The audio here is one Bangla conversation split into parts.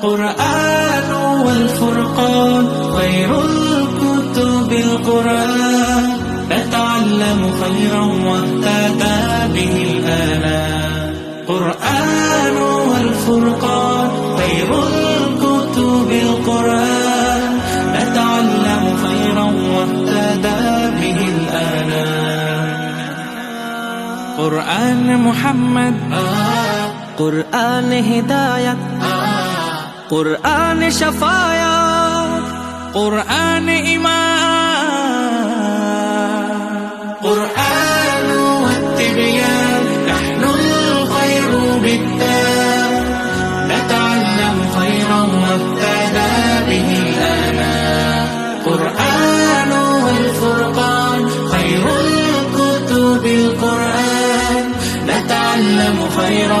القرآن والفرقان خير الكتب القرآن. نتعلم خيرا وأهتدى به الآلام. قرآن والفرقان خير الكتب القرآن. نتعلم خيرا وأهتدى به الآلام. قرآن محمد آه. قرآن هداية آه. قرآن شفايا قرآن إمام قرآن والتبيان نحن الخير بالتام نتعلم خيرا وابتدى به الآن. قرآن والفرقان خير الكتب القرآن. نتعلم خيرا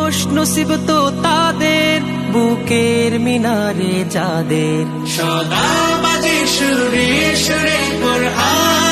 খোশ নসিব তো তাদের বুকের মিনারে যাদের। সদা বাজে সুরে সুরে কোরআন।